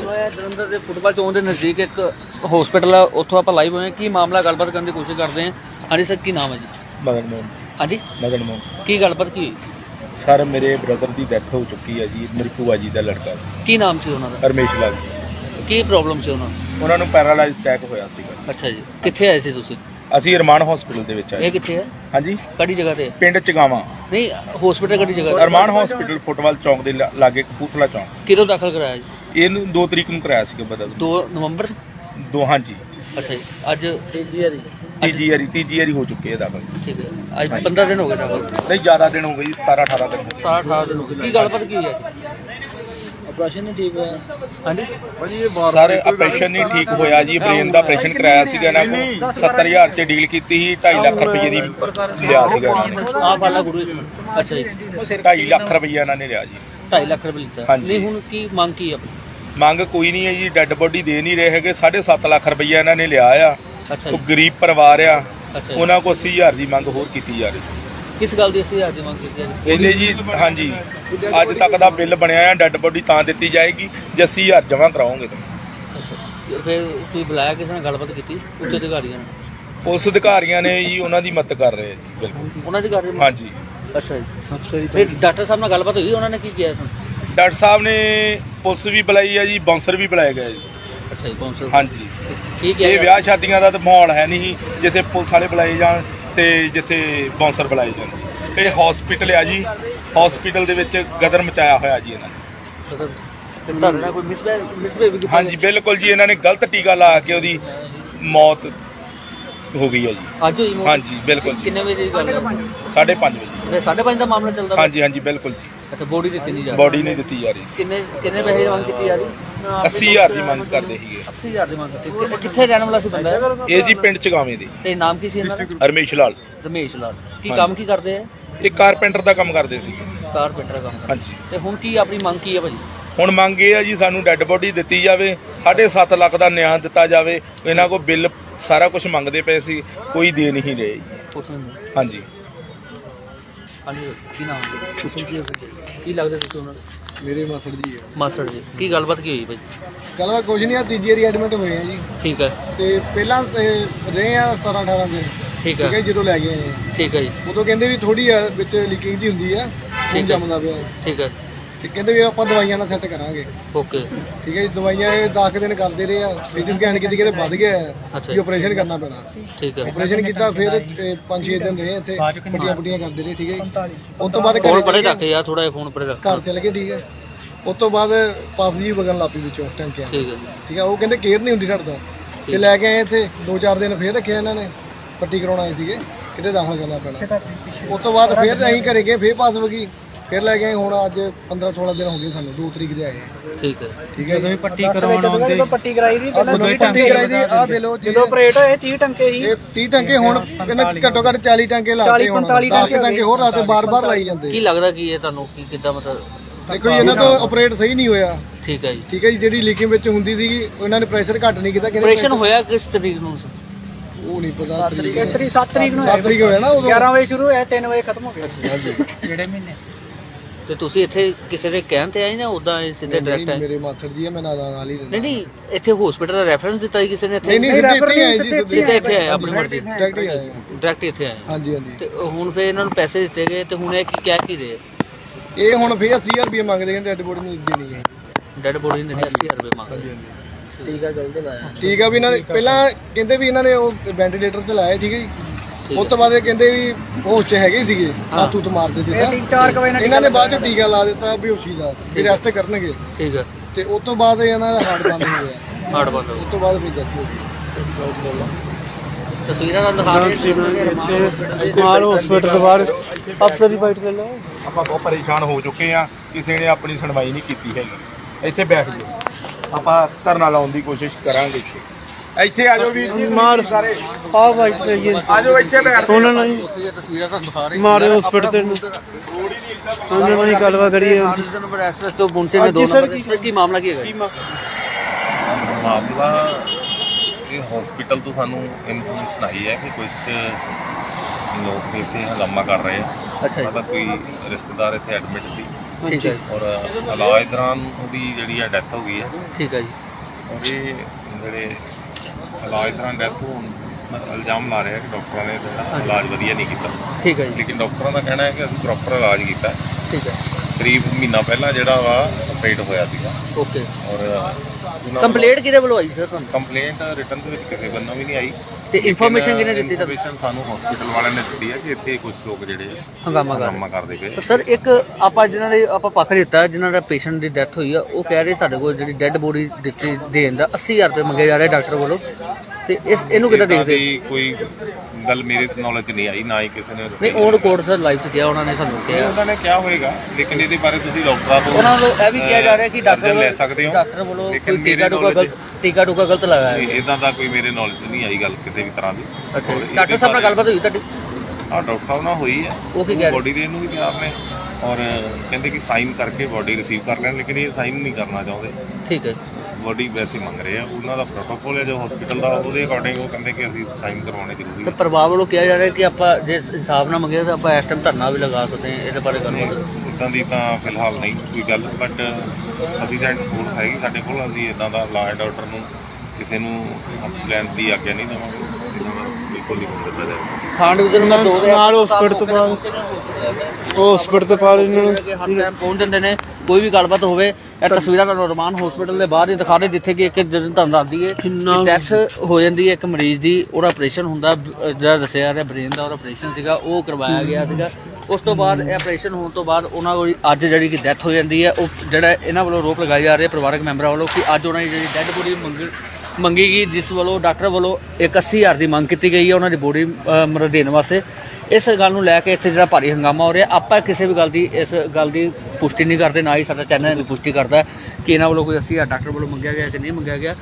ਜਲੰਧਰ ਦੇ ਫੁੱਟਬਾਲ ਚੌਂਕ ਦੇ ਨਜ਼ਦੀਕ ਇੱਕ ਹਸਪੀਟਲ ਆ ਉੱਥੋਂ ਆਪਾਂ ਲਾਈਵ ਹੋਏ ਹਾਂ। ਕੀ ਮਾਮਲਾ ਗੱਲਬਾਤ ਕਰਨ ਦੀ ਕੋਸ਼ਿਸ਼ ਕਰਦੇ ਹਾਂ। ਹਾਂਜੀ ਸਰ ਕੀ ਨਾਮ ਹੈ ਜੀ? ਮਦਨ ਮੋਹਨ। ਹਾਂਜੀ? ਮਦਨ ਮੋਹਨ। ਕੀ ਗੱਲਬਾਤ ਕੀ ਹੋਈ? ਸਰ ਮੇਰੇ ਬ੍ਰਦਰ ਦੀ ਡੈਥ ਹੋ ਚੁੱਕੀ ਹੈ ਜੀ ਮੇਰੀ ਭੂਆ ਜੀ ਦਾ ਲੜਕਾ। ਕੀ ਨਾਮ ਸੀ ਉਹਨਾਂ ਦਾ? ਰਮੇਸ਼ ਲਾਲ ਜੀ। ਕੀ ਪ੍ਰੋਬਲਮ ਸੀ ਉਹਨਾਂ ਨੂੰ ਉਹਨਾਂ ਨੂੰ ਪੈਰਾਲਾਈਜ਼ ਅਟੈਕ ਹੋਇਆ ਸੀਗਾ। ਅੱਛਾ ਜੀ। ਕਿੱਥੇ ਆਏ ਸੀ ਤੁਸੀਂ? ਅਸੀਂ ਅਰਮਾਨ ਹਸਪੀਟਲ ਦੇ ਵਿੱਚ ਆਏ। ਇਹ ਕਿੱਥੇ ਹੈ ਹਾਂਜੀ? ਕਿਹੜੀ ਜਗ੍ਹਾ ਤੇ ਹੈ? ਪਿੰਡ ਚਗਾਵਾਂ। ਨਹੀਂ ਹਸਪੀਟਲ ਕਿਹੜੀ ਜਗ੍ਹਾ ਤੇ? ਅਰਮਾਨ ਹਸਪੀਟਲ ਫੁੱਟਬਾਲ ਚੌਂਕ ਦੇ ਲਾ- ਲਾਗੇ ਕਪੂਰਥਲਾ ਚੌਂਕ। ਕਿਦੋਂ ਦਾਖਲ ਕਰਾਇਆ ਜੀ? ਇਹਨੂੰ 2 ਤਰੀਕ ਨੂੰ ਕਰਾਇਆ ਸੀਗਾ ਬਦਲ। 2 ਨਵੰਬਰ? ਦੋ ਹਾਂਜੀ। ਅੱਛਾ ਜੀ ਅੱਜ ਤੀਜੀ ਵਾਰੀ। ਤੀਜੀ ਵਾਰੀ ਤੀਜੀ ਵਾਰੀ ਹੋ ਚੁੱਕੀ ਹੈ ਦਾਖਲ ਠੀਕ ਹੈ। ਅੱਜ 15 ਦਿਨ ਹੋ ਗਏ ਦਾਖਲ ਨਹੀਂ ਜ਼ਿਆਦਾ ਦਿਨ ਹੋ ਗਏ ਜੀ 17 18 ਦਿਨ ਹੋ ਗਏ। 17 18 ਦਿਨ ਹੋ ਗਏ। ਕੀ ਗੱਲਬਾਤ ਕੀ ਅੱਜ? ਆਪਰੇਸ਼ਨ ਨਹੀਂ ਠੀਕ ਹੋਇਆ। ਹਾਂਜੀ? ਸਰ ਆਪਰੇਸ਼ਨ ਨਹੀਂ ਠੀਕ ਹੋਇਆ ਜੀ ਬ੍ਰੇਨ ਦਾ ਆਪਰੇਸ਼ਨ ਕਰਾਇਆ ਸੀਗਾ ਇਹਨਾਂ ਕੋਲ। 70000 ਚ ਡੀਲ ਕੀਤੀ ਸੀ 2.5 ਲੱਖ ਰੁਪਏ ਦੀ ਲਿਆ ਸੀਗਾ। ਇਹਨਾਂ ਨੇ ਆ ਵਾਲਾ ਗੁਰੂ ਅੱਛਾ ਜੀ। 2.5 ਲੱਖ ਰੁਪਏ ਇਹਨਾਂ ਨੇ ਲਿਆ ਜੀ। 2.5 ਲੱਖ ਰੁਪਏ ਲਿੱਤਾ। ਹਾਂਜੀ। ਨਹੀਂ ਹੁਣ ਕੀ ਮੰਗ ਕੀ ਆਪਣੀ? ਮੰਗ ਕੋਈ ਨਹੀਂ ਹੈ ਜੀ ਡੈੱਡ ਬੋਡੀ ਦੇ ਨਹੀਂ ਰਹੇ ਹੈਗੇ 7.5 ਲੱਖ ਰੁਪਏ ਇਹਨਾਂ ਨੇ ਲਿਆ ਆ। ਅੱਛਾ ਉਹ ਜੀ। ਗਰੀਬ ਪਰਿਵਾਰ ਆ ਅੱਛਾ ਜੀ। ਉਹਨਾਂ ਕੋਲ 80000 ਦੀ ਮੰਗ ਹੋਰ ਕੀਤੀ ਜਾ ਰਹੀ ਸੀ ਕਿਸ ਗੱਲ ਦੀ ਅਸੀਂ ਅੱਜ ਮੰਗ ਕੀਤੀ ਹੈ? ਜੀ? ਇਹਨੇ ਜੀ ਹਾਂਜੀ ਅੱਜ ਤੱਕ ਦਾ ਬਿੱਲ ਬਣਿਆ ਆ ਡੈੱਡ ਬੋਡੀ ਤਾਂ ਦਿੱਤੀ ਜਾਏਗੀ ਜੇ 80000 ਜਮ੍ਹਾਂ ਕਰਾਓਗੇ ਤਾਂ। ਅੱਛਾ ਫਿਰ ਤੁਸੀਂ ਬੁਲਾਇਆ ਕਿਸੇ ਨਾਲ ਗੱਲਬਾਤ ਕੀਤੀ? ਉੱਚ ਅਧਿਕਾਰੀਆਂ ਨੇ ਪੁਲਿਸ ਅਧਿਕਾਰੀਆਂ ਨੇ ਜੀ ਉਹਨਾਂ ਦੀ ਮਦਦ ਕਰ ਰਹੇ ਆ ਜੀ ਬਿਲਕੁਲ। ਉਹਨਾਂ ਦੀ ਗੱਲ ਹਾਂਜੀ। ਅੱਛਾ ਜੀ। ਫਿਰ ਡਾਕਟਰ ਸਾਹਿਬ ਨਾਲ ਗੱਲਬਾਤ ਹੋਈ ਉਹਨਾਂ ਨੇ ਕੀ ਕਿਹਾ ਤੁਹਾਨੂੰ? ਡਾਕਟਰ ਸਾਹਿਬ ਨੇ ਪੁਲਿਸ ਵੀ ਬੁਲਾਈ ਆ ਜੀ ਬਾਉਂਸਰ ਵੀ ਬੁਲਾਏ ਗਏ ਜੀ। ਅੱਛਾ ਜੀ ਕੌਣ ਸਰ ਹਾਂਜੀ। ਕੀ ਕਿਹਾ ਇਹ ਗਿਆ? ਵਿਆਹ ਸ਼ਾਦੀਆਂ ਦਾ ਤਾਂ ਮਾਹੌਲ ਹੈ ਨਹੀਂ ਜਿੱਥੇ ਪੁਲਿਸ ਵਾਲੇ ਬੁਲਾਏ ਜਾਣ ਤੇ ਜਿੱਥੇ ਬਾਉਂਸਰ ਬੁਲਾਏ ਜਾਣ। ਇਹ ਹਸਪੀਟਲ ਆ ਜੀ ਹਸਪੀਟਲ ਦੇ ਵਿੱਚ ਗਦਰ ਮਚਾਇਆ ਹੋਇਆ ਜੀ ਇਹਨਾਂ ਨੇ। ਨਾਲ ਕੋਈ ਮਿਸਬੇ ਮਿਸਬੇ ਵੀ ਕੀਤਾ ਹਾਂਜੀ ਬਿਲਕੁਲ ਜੀ ਇਹਨਾਂ ਨੇ ਗਲਤ ਟੀਕਾ ਲਾ ਕੇ ਉਹਦੀ ਮੌਤ ਹੋ ਗਈ ਹੈ ਜੀ। ਅੱਜ ਹੋਈ ਮੌਤ? ਹਾਂਜੀ ਬਿਲਕੁਲ ਕਿੰਨੇ ਵਜੇ ਦੀ ਗੱਲ ਹੈ? 5:30 ਵਜੇ। ਤੇ 5:30 ਦਾ ਮਾਮਲਾ ਚੱਲਦਾ? ਹਾਂਜੀ ਹਾਂਜੀ ਬਿਲਕੁਲ ਜੀ। ਅੱਛਾ ਬੋਡੀ ਦਿੱਤੀ ਨਹੀਂ ਜਾ ਰਹੀ। ਬੋਡੀ ਨਹੀਂ ਦਿੱਤੀ ਜਾ ਰਹੀ। ਸੀ ਕਿੰਨੇ ਕਿੰਨੇ ਪੈਸੇ ਦੀ ਮੰਗ ਕੀਤੀ ਜਾ ਰਹੀ? 80000 ਦੀ ਮੰਗ ਕਰਦੇ ਸੀਗੇ। 80000 ਦੀ ਮੰਗ ਕੀਤੀ। ਕਿੱਥੇ ਕਿੱਥੇ ਰਹਿਣ ਵਾਲਾ ਸੀ ਬੰਦਾ ਇਹ? ਜੀ ਪਿੰਡ ਚਗਾਵੇਂ ਦੇ। ਤੇ ਨਾਮ ਕੀ ਸੀ ਇਹਨਾਂ ਦਾ? ਰਮੇਸ਼ ਲਾਲ। ਰਮੇਸ਼ ਲਾਲ। ਕੀ। ਕੰਮ ਕੀ ਕਰਦੇ ਆ ਇਹ ਕਾਰਪੈਂਟਰ ਦਾ ਕੰਮ ਕਰਦੇ ਸੀ। ਕਾਰਪੈਂਟਰ ਦਾ ਕੰਮ ਕਰਦੇ। ਹਾਂਜੀ। ਤੇ ਹੁਣ ਕੀ ਆਪਣੀ ਮੰਗ ਕੀ ਹੈ ਭਾਜੀ? ਹੁਣ ਮੰਗ ਇਹ ਆ ਜੀ ਸਾਨੂੰ ਡੈੱਡ ਬੋਡੀ ਦਿੱਤੀ ਜਾਵੇ 7.5 ਲੱਖ ਦਾ ਨਿਆਂ ਦਿੱਤਾ ਜਾਵੇ ਇਹਨਾਂ ਕੋਲ ਬਿੱਲ ਸਾਰਾ ਕੁਝ ਮੰਗਦੇ ਪਏ ਸੀ ਕੋਈ ਦੇ ਨਹੀਂ ਰਹੇ। ਜੀ। ਕੁਛ ਨਹੀਂ। ਹਾਂਜੀ। ਹਾਂਜੀ ਕੀ ਨਾਮ ਹੈ? ਕੀ ਲੱਗਦਾ ਤੁਸੀਂ ਉਹਨਾਂ ਨੂੰ? ਮੇਰੇ ਮਾਸੜ ਜੀ ਹੈ। ਮਾਸਟਰ ਜੀ ਕੀ ਗੱਲਬਾਤ ਕੀ ਹੋਈ ਭਾਜੀ ਕੱਲ ਕੁਝ ਨਹੀਂ ਆ ਤੀਜੀ ਵਾਰੀ ਐਡਮਿਟ ਹੋਏ ਆ ਜੀ। ਠੀਕ ਹੈ। ਤੇ ਪਹਿਲਾਂ ਤੇ ਰਹੇ ਆ 17 18 ਦਿਨ। ਠੀਕ ਠੀਕ ਹੈ ਹੈ। ਜਦੋਂ ਲੈ ਗਏ ਆ। ਠੀਕ ਹੈ ਜੀ। ਉਦੋਂ ਕਹਿੰਦੇ ਵੀ ਥੋੜੀ ਆ ਵਿੱਚ ਲੀਕਿੰਗ ਜੀ ਹੁੰਦੀ ਆ। ਠੀਕ ਖੂਨ ਹੈ। ਜੰਮਦਾ ਪਿਆ। ਠੀਕ ਹੈ। ਤੇ ਕਹਿੰਦੇ ਵੀ ਆਪਾਂ ਦਵਾਈਆਂ ਨਾਲ ਸੈੱਟ ਕਰਾਂਗੇ। ਓਕੇ ਠੀਕ ਹੈ ਜੀ ਦਵਾਈਆਂ ਇਹ 10 ਦਿਨ ਕਰਦੇ ਰਹੇ ਆ। ਸੀਟੀ ਸਕੈਨ ਕੀਤੀ ਕਿਤੇ ਵੱਧ ਗਿਆ ਅੱਛਾ ਵੀ ਜੀ। ਆਪਰੇਸ਼ਨ ਕਰਨਾ ਪੈਣਾ। ਠੀਕ ਹੈ। ਆਪਰੇਸ਼ਨ ਕੀਤਾ ਫਿਰ 5-6 ਦਿਨ ਰਹੇ ਇੱਥੇ। ਪੱਟੀਆਂ ਪੁੱਟੀਆਂ ਕਰਦੇ ਰਹੇ ਠੀਕ ਹੈ ਜੀ। ਉਸ ਤੋਂ ਬਾਅਦ ਘਰੇ ਫੋਨ ਪਰੇ ਚਲੇ ਰੱਖ ਯਾਰ ਥੋੜਾ ਜਿਹਾ ਫੋਨ ਪਰੇ ਰੱਖ ਘਰ ਚਲੇ ਗਏ ਠੀਕ ਹੈ। ਉਸ ਤੋਂ ਬਾਅਦ ਪਾਸ ਜੀ ਵਗਣ ਲੱਪੀ ਵਿੱਚੋਂ ਟੈਂਕਿਆਂ ਠੀਕ ਹੈ ਠੀਕ ਹੈ ਉਹ ਕਹਿੰਦੇ ਕੇਅਰ ਨਹੀਂ ਹੁੰਦੀ ਸਾਡੇ ਤੋਂ। ਤੇ ਲੈ ਕੇ ਆਏ ਇੱਥੇ 2-4 ਦਿਨ ਫੇਰ ਰੱਖਿਆ ਇਹਨਾਂ ਨੇ। ਪੱਟੀ ਕਰਾਉਣ ਆਏ ਸੀਗੇ ਕਿਤੇ ਦਾਖਲ ਕਰਨਾ ਪੈਣਾ। ਉਸ ਤੋਂ ਬਾਅਦ ਫੇਰ ਅਸੀਂ ਘਰੇ ਗਏ ਫੇਰ ਪਾਸ ਵਗੀ। ਫੇਰ ਲੈ ਕੇ ਆਏ ਹੁਣ ਅੱਜ 15-16 ਦਿਨ ਹੋ ਗਏ ਸਾਨੂੰ 2 ਤਰੀਕ ਦੇ ਆਏ ਠੀਕ ਹੈ। ਠੀਕ ਹੈ ਜੀ? ਪੱਟੀ ਕਰਾਉਣ ਆਉਂਦੇ। ਜਦੋਂ ਪੱਟੀ ਕਰਾਈ ਦੀ ਪਹਿਲਾਂ ਜਦੋਂ ਪੱਟੀ ਕਰਾਈ ਦੀ ਆਹ ਦੇ ਲੋ ਜਦੋਂ ਆਪਰੇਟ ਹੋਏ 30 ਟੰਕੇ ਸੀ। ਇਹ 30 ਟੰਕੇ ਹੁਣ ਇਹਨਾਂ ਘੱਟੋ ਘੱਟ 40 ਟੰਕੇ ਲਾਤੇ 40 ਹੁਣ। 45 10 ਟੰਕੇ ਹੋਰ ਲਾਤੇ ਬਾਰ-ਬਾਰ ਲਾਈ ਜਾਂਦੇ। ਕੀ ਲੱਗਦਾ ਕੀ ਹੈ ਤੁਹਾਨੂੰ ਕੀ ਕਿੱਦਾਂ ਮਤਲਬ ਦੇਖੋ ਜੀ ਇਹਨਾਂ ਤੋਂ ਆਪਰੇਟ ਸਹੀ ਨਹੀਂ ਹੋਇਆ। ਠੀਕ ਹੈ ਜੀ। ਠੀਕ ਹੈ ਜੀ ਜਿਹੜੀ ਲੀਕਿੰਗ ਵਿੱਚ ਹੁੰਦੀ ਸੀਗੀ ਉਹਨਾਂ ਨੇ ਪ੍ਰੈਸ਼ਰ ਘੱਟ ਨਹੀਂ ਕੀਤਾ ਕਹਿੰਦੇ ਆਪਰੇਸ਼ਨ ਹੋਇਆ ਕਿਸ ਤਰੀਕ ਨੂੰ? ਉਹ ਨਹੀਂ ਪਤਾ ਤਰੀਕ ਇਸ ਤਰੀਕ 7 ਤਰੀਕ ਨੂੰ 7 ਤਰੀਕ ਹੋਇਆ। ਨਾ ਉਦੋਂ। 11 ਵਜੇ ਸ਼ੁਰੂ ਹੋਇਆ 3 ਵਜੇ ਖਤਮ ਹੋ ਗਿਆ। ਜਿਹੜੇ ਮਹੀਨੇ? ਤੇ ਤੁਸੀਂ ਇੱਥੇ ਕਿਸੇ ਦੇ ਕਹਿਣ ਤੇ ਆਏ ਜਾਂ ਉਦਾਂ ਸਿੱਧੇ ਨਹੀਂ, ਡਾਇਰੈਕਟ ਆਏ? ਮੇਰੇ ਮਾਸਟਰ ਜੀ ਆ ਮੈਂ ਨਾਲ ਨਾਲ ਹੀ ਦਿੰਦਾ ਨਹੀਂ ਨਹੀਂ ਇੱਥੇ ਹਸਪੀਟਲ ਦਾ ਰੈਫਰੈਂਸ ਦਿੱਤਾ ਸੀ ਕਿਸੇ ਨੇ ਇੱਥੇ? ਨਹੀਂ ਨਹੀਂ ਸਿੱਧੇ ਇੱਥੇ ਹੀ ਆਏ ਜੀ ਸਿੱਧੇ ਇੱਥੇ ਆਏ ਆਪਣੀ ਮਰਜ਼ੀ। ਡਾਇਰੈਕਟ ਹੀ ਆਏ। ਆ। ਡਾਇਰੈਕਟ ਇੱਥੇ ਆਏ। ਹਾਂਜੀ ਹਾਂਜੀ। ਤੇ ਹੁਣ ਫੇਰ ਇਹਨਾਂ ਨੂੰ ਪੈਸੇ ਦਿੱਤੇ ਗਏ ਤੇ ਹੁਣ ਇਹ ਕੀ ਕਹਿ ਕੀ ਰਹੇ? ਇਹ ਹੁਣ ਫੇਰ 80000 ਰੁਪਏ ਮੰਗਦੇ ਕਹਿੰਦੇ ਡੈਡ ਬੋਡੀ ਨਹੀਂ ਦੇਣੀ ਹੈ। ਡੈਡ ਬੋਡੀ ਦੇ 80000 ਰੁਪਏ ਮੰਗ ਹਾਂਜੀ ਠੀਕ ਹੈ। ਗਲਤ ਲਾਇਆ। ਠੀਕ ਆ ਵੀ ਇਹਨਾਂ ਨੇ ਪਹਿਲਾਂ ਕਹਿੰਦੇ ਵੀ ਇਹਨਾਂ ਨੇ ਉਹ ਵੈਂਟੀਲੇਟਰ ਤੇ ਲਾਇਆ ਠੀਕ ਹੈ ਜੀ? ਉਸ ਤੋਂ ਬਾਅਦ ਇਹ ਕਹਿੰਦੇ ਵੀ ਹੋਸ਼ ਚ ਹੈਗੇ ਹੀ ਸੀਗੇ ਹੱਥ ਇਹ ਚਾਰ ਕੁ ਵਜੇ ਨਾਲ ਇਹਨਾਂ ਨੇ ਬਾਅਦ ਚ ਟੀਕਾ ਲਾ ਦਿੱਤਾ ਬੇਹੋਸ਼ੀ ਦਾ ਫਿਰ ਰੈਸਟ ਕਰਨਗੇ। ਠੀਕ ਹੈ। ਤੇ ਉਸ ਤੋਂ ਬਾਅਦ ਇਹਨਾਂ ਦਾ ਹਾਰਟ ਬੰਦ ਹੋ ਗਿਆ। ਹਾਰਡ ਬੰਦ ਹੋ ਉਸ ਤੋਂ ਬਾਅਦ ਫਿਰ ਡੈਥ ਹੋ ਗਈ। ਗਈ। ਤਸਵੀਰਾਂ ਨਾਲ ਦਿਖਾ ਰਹੇ ਮਾਰ ਹਸਪੀਟਲ ਦੇ ਬਾਹਰ। ਅਫਸਰ ਦੀ ਫਾਈਟ ਕਰ ਲਓ। ਆਪਾਂ ਬਹੁਤ ਪਰੇਸ਼ਾਨ ਹੋ ਚੁੱਕੇ ਆ ਕਿਸੇ ਨੇ ਆਪਣੀ ਸੁਣਵਾਈ ਨਹੀਂ ਕੀਤੀ ਹੈਗੀ। ਇੱਥੇ ਬੈਠ ਜਾਓ। ਆਪਾਂ ਧਰਨਾ ਲਾਉਣ ਦੀ ਕੋਸ਼ਿਸ਼ ਕਰਾਂਗੇ। ਇੱਥੇ ਆ ਜਾਓ ਵੀ ਮਾਰ। ਸਾਰੇ ਆ ਫਾਈਟ ਤੇ ਆ ਜਾਓ ਇੱਥੇ ਬੈਠ ਜਾਓ। ਉਹਨਾਂ ਨੇ ਤਸਵੀਰਾਂ ਤੁਹਾਨੂੰ ਦਿਖਾ ਰਹੇ ਮਾਰੇ ਹਸਪੀਟਲ ਤੇ। ਨੂੰ ਉਹਨਾਂ ਨੇ ਗੱਲਬਾਤ ਕਰੀ ਹੈ ਜਿਸ ਦਿਨ ਐਸਐਸ ਤੋਂ ਪਹੁੰਚੇ ਨੇ ਦੋ ਹਾਂਜੀ ਸਰ, ਨੰਬਰ ਕੀ ਮਾਮਲਾ ਕੀ ਹੈਗਾ? ਜੀ? ਮਾਮਲਾ ਇਹ ਹਸਪੀਟਲ ਤੋਂ ਸਾਨੂੰ ਇਨਫੋਰਮੇਸ਼ਨ ਆਈ ਹੈ ਕਿ ਕੁਝ ਲੋਕ ਇੱਥੇ ਹੰਗਾਮਾ ਕਰ ਰਹੇ ਆ। ਅੱਛਾ ਜੀ। ਕੋਈ ਰਿਸ਼ਤੇਦਾਰ ਇੱਥੇ ਐਡਮਿਟ ਸੀ। ਠੀਕ ਹੈ ਔਰ ਇਲਾਜ ਦੌਰਾਨ ਉਹਦੀ ਜਿਹੜੀ ਹੈ ਡੈਥ ਹੋ ਗਈ ਹੈ। ਠੀਕ ਹੈ ਜੀ। ਔਰ ਇਹ ਜਿਹੜੇ ਇਲਾਜ ਦੌਰਾਨ ਡੈਥ ਹੋਣ ਦਾ ਇਲਜ਼ਾਮ ਲਾ ਰਿਹਾ ਕਿ ਡਾਕਟਰਾਂ ਨੇ ਜਿਹੜਾ ਇਲਾਜ ਵਧੀਆ ਨਹੀਂ ਕੀਤਾ। ਠੀਕ ਹੈ ਜੀ। ਲੇਕਿਨ ਡਾਕਟਰਾਂ ਦਾ ਕਹਿਣਾ ਹੈ ਕਿ ਅਸੀਂ ਪ੍ਰੋਪਰ ਇਲਾਜ ਕੀਤਾ। ਠੀਕ ਹੈ। ਕਰੀਬ ਮਹੀਨਾ ਪਹਿਲਾਂ ਜਿਹੜਾ ਵਾ ਆਪਰੇਟ ਹੋਇਆ ਸੀਗਾ। ਓਕੇ। ਔਰ ਕੰਪਲੇਂਟ ਕਿਹਦੇ ਵੱਲੋਂ ਆਈ ਸਰ ਤੁਹਾਨੂੰ? ਕੰਪਲੇਂਟ ਰਿਟਰਨ ਦੇ ਵਿੱਚ ਕਿਸੇ ਵੱਲੋਂ ਵੀ ਨਹੀਂ ਆਈ। ਤੇ ਇਨਫੋਰਮੇਸ਼ਨ ਕਿਹਨੇ ਦਿੱਤੀ ਤੁਹਾਨੂੰ? ਇਨਫੋਰਮੇਸ਼ਨ ਸਾਨੂੰ ਹਸਪੀਟਲ ਵਾਲਿਆਂ ਨੇ ਦਿੱਤੀ ਹੈ ਕਿ ਇੱਥੇ ਕੁਝ ਲੋਕ ਜਿਹੜੇ ਆ ਹੰਗਾਮਾ ਕਰ ਹੰਗਾਮਾ ਕਰਦੇ ਪਏ ਤਾਂ ਸਰ ਇੱਕ ਆਪਾਂ ਜਿਨ੍ਹਾਂ ਦੇ ਆਪਾਂ ਪੱਖ ਦਿੱਤਾ ਜਿਨ੍ਹਾਂ ਦਾ ਪੇਸ਼ੈਂਟ ਦੀ ਡੈਥ ਹੋਈ ਆ ਉਹ ਕਹਿ ਰਹੇ ਸਾਡੇ ਕੋਲ ਜਿਹੜੀ ਡੈੱਡ ਬੋਡੀ ਦਿੱਤੀ ਦੇਣ ਦਾ 80000 ਰੁਪਏ ਮੰਗੇ ਜਾ ਰਹੇ ਡਾਕਟਰ ਵੱਲੋਂ ਤੇ ਇਸ ਇਹਨੂੰ ਕਿੱਦਾਂ ਏਦਾਂ ਦੇਖਦੇ? ਦੀ ਕੋਈ ਗੱਲ ਮੇਰੇ ਨੌਲੇਜ ਨਹੀਂ ਆਈ ਨਾ ਹੀ ਕਿਸੇ ਨੇ ਨਹੀਂ ਔਨ ਕੋਡ ਸਰ ਲਾਈਵ ਤੇ ਗਿਆ ਉਹਨਾਂ ਨੇ ਸਾਨੂੰ ਇਹ ਕਿਹਾ। ਉਹਨਾਂ ਨੇ ਕਿਹਾ ਹੋਏਗਾ ਲੇਕਿਨ ਇਹਦੇ ਬਾਰੇ ਤੁਸੀਂ ਡਾਕਟਰਾਂ ਤੋਂ ਉਹਨਾਂ ਨੂੰ ਇਹ ਵੀ ਕਿਹਾ ਜਾ ਰਿਹਾ ਕਿ ਅਹ, ਡਾਕਟਰ ਲੈ ਸਕਦੇ ਹੋ। ਡਾਕਟਰ ਵੱਲੋਂ ਲੇਕਿਨ ਕੋਈ ਮੇਰੇ ਟੀਕਾ ਟੁਕਾ ਗਲਤ ਟੀਕਾ ਟੁਕਾ ਗਲਤ ਲਗਾਇਆ ਹੈ ਇਦਾਂ ਦਾ ਕੋਈ ਮੇਰੇ ਨੌਲੇਜ ਨਹੀਂ ਆਈ ਗੱਲ ਕਿਸੇ ਵੀ ਤਰ੍ਹਾਂ ਦੀ। ਅੱਛਾ ਜੀ। ਡਾਕਟਰ ਸਾਹਿਬ ਨਾਲ ਗੱਲਬਾਤ ਹੋਈ ਤੁਹਾਡੀ? ਹਾਂ ਡਾਕਟਰ ਸਾਹਿਬ ਨਾਲ ਹੋਈ ਹੈ। ਉਹ ਕੀ ਕਹਿ ਰਹੇ? ਬੋਡੀ ਦੇਣ ਨੂੰ ਵੀ ਤਿਆਰ ਨੇ ਔਰ ਕਹਿੰਦੇ ਕਿ ਸਾਈਨ ਕਰਕੇ ਬੋਡੀ ਰਿਸੀਵ ਕਰ ਲੈਣ ਲੇਕਿਨ ਇਹ ਸਾਈਨ ਨਹੀਂ ਕਰਨਾ ਚਾਹੁੰਦੇ। ਠੀਕ ਹੈ। ਬੋਡੀ ਵੈਸੇ ਮੰਗ ਰਹੇ ਆ। ਉਹਨਾਂ ਦਾ ਪ੍ਰੋਟੋਕੋਲ ਹੈ ਜੋ ਹਸਪੀਟਲ ਦਾ ਉਹਦੇ ਅਕੋਰਡਿੰਗ ਉਹ ਕਹਿੰਦੇ ਕਿ ਅਸੀਂ ਸਾਈਨ ਕਰਵਾਉਣੇ ਜ਼ਰੂਰੀ ਤੇ ਹੈ। ਪਰਿਵਾਰ ਵੱਲੋਂ ਕਿਹਾ ਜਾ ਰਿਹਾ ਕਿ ਆਪਾਂ ਜੇ ਇਨਸਾਫ ਨਾ ਮੰਗੇ ਤਾਂ ਆਪਾਂ ਇਸ ਟਾਈਮ ਧਰਨਾ ਵੀ ਲਗਾ ਸਕਦੇ ਹਾਂ ਇਹਦੇ ਬਾਰੇ ਗੱਲਬਾਤ ਇਦਾਂ ਦੀ ਤਾਂ ਫਿਲਹਾਲ ਨਹੀਂ ਕੋਈ ਗੱਲ ਬਟ ਸਫੀਸ਼ੀਐਂਟ ਫੋਰਸ ਹੈਗੀ ਸਾਡੇ ਕੋਲ ਅਸੀਂ ਇਦਾਂ ਦਾ ਲਾ ਐਂਡ ਆਰਡਰ ਨੂੰ ਕਿਸੇ ਨੂੰ ਲੈਣ ਦੀ ਆਗਿਆ ਨਹੀਂ ਦੇਵਾਂਗੇ। ਦਾ ਬਿਲਕੁਲ ਨਹੀਂ ਹੋਣ ਦਿੱਤਾ ਜਾਏਗਾ ਖਾਨ ਡਿਵੀਜ਼ਨ ਨੰਬਰ 2 ਦੇ ਨਾਲ hospital ਤੋਂ ਬਾਅਦ- ਹਸਪੀਟਲ ਤੋਂ ਬਾਅਦ ਇਹਨਾਂ ਨੂੰ ਹਰ ਟਾਈਮ ਪਹੁੰਚ ਜਾਂਦੇ ਨੇ ਕੋਈ ਵੀ ਗੱਲਬਾਤ ਹੋਵੇ ਇਹ ਤਸਵੀਰਾਂ ਤੁਹਾਨੂੰ ਰਮਾਨ ਹਸਪੀਟਲ ਦੇ ਬਾਹਰ ਹੀ ਦਿਖਾ ਰਹੇ ਜਿੱਥੇ ਕਿ ਇੱਕ ਦਿਨ ਤੁਹਾਨੂੰ ਦੱਸਦੀ ਹੈ ਕਿੰਨਾ- ਡੈਥ ਹੋ ਜਾਂਦੀ ਹੈ ਇੱਕ ਮਰੀਜ਼ ਦੀ ਉਹਦਾ ਆਪਰੇਸ਼ਨ ਹੁੰਦਾ ਜਿਹੜਾ ਦੱਸਿਆ ਜਾ ਰਿਹਾ ਬ੍ਰੇਨ ਦਾ ਉਹਦਾ ਆਪਰੇਸ਼ਨ ਸੀਗਾ ਉਹ ਕਰਵਾਇਆ ਗਿਆ ਸੀਗਾ। ਉਸ ਤੋਂ ਬਾਅਦ ਇਹ ਆਪਰੇਸ਼ਨ ਹੋਣ ਤੋਂ ਬਾਅਦ ਉਹਨਾਂ ਕੋਲ ਅੱਜ ਜਿਹੜੀ ਕਿ ਡੈਥ ਹੋ ਜਾਂਦੀ ਹੈ, ਉਹ ਜਿਹੜਾ ਇਹਨਾਂ ਵੱਲੋਂ ਰੋਪ ਲਗਾਈ ਜਾ ਰਹੀ ਹੈ ਪਰਿਵਾਰਕ ਮੈਂਬਰਾਂ ਵੱਲੋਂ ਕਿ ਅੱਜ ਉਹਨਾਂ ਦੀ ਜਿਹੜੀ ਡੈੱਡ ਬੋਡੀ ਮੰਗੀ ਮੰਗੀ ਗਈ ਜਿਸ ਵੱਲੋਂ ਡਾਕਟਰ ਵੱਲੋਂ ਇੱਕ 80000 ਦੀ ਮੰਗ ਕੀਤੀ ਗਈ ਹੈ ਉਹਨਾਂ ਦੀ ਬੋਡੀ ਮਰ ਦੇਣ ਵਾਸਤੇ। ਇਸ ਗੱਲ ਨੂੰ ਲੈ ਕੇ ਇੱਥੇ ਜਿਹੜਾ ਭਾਰੀ ਹੰਗਾਮਾ ਹੋ ਰਿਹਾ, ਆਪਾਂ ਕਿਸੇ ਵੀ ਗੱਲ ਦੀ ਇਸ ਗੱਲ ਦੀ ਪੁਸ਼ਟੀ ਨਹੀਂ ਕਰਦੇ, ਨਾ ਹੀ ਸਾਡਾ ਚੈਨਲ ਇਹਦੀ ਪੁਸ਼ਟੀ ਕਰਦਾ ਕਿ ਇਹਨਾਂ ਵੱਲੋਂ ਕੋਈ 80000 ਡਾਕਟਰ ਵੱਲੋਂ ਮੰਗਿਆ ਗਿਆ ਕਿ ਨਹੀਂ ਮੰਗਿਆ ਗਿਆ।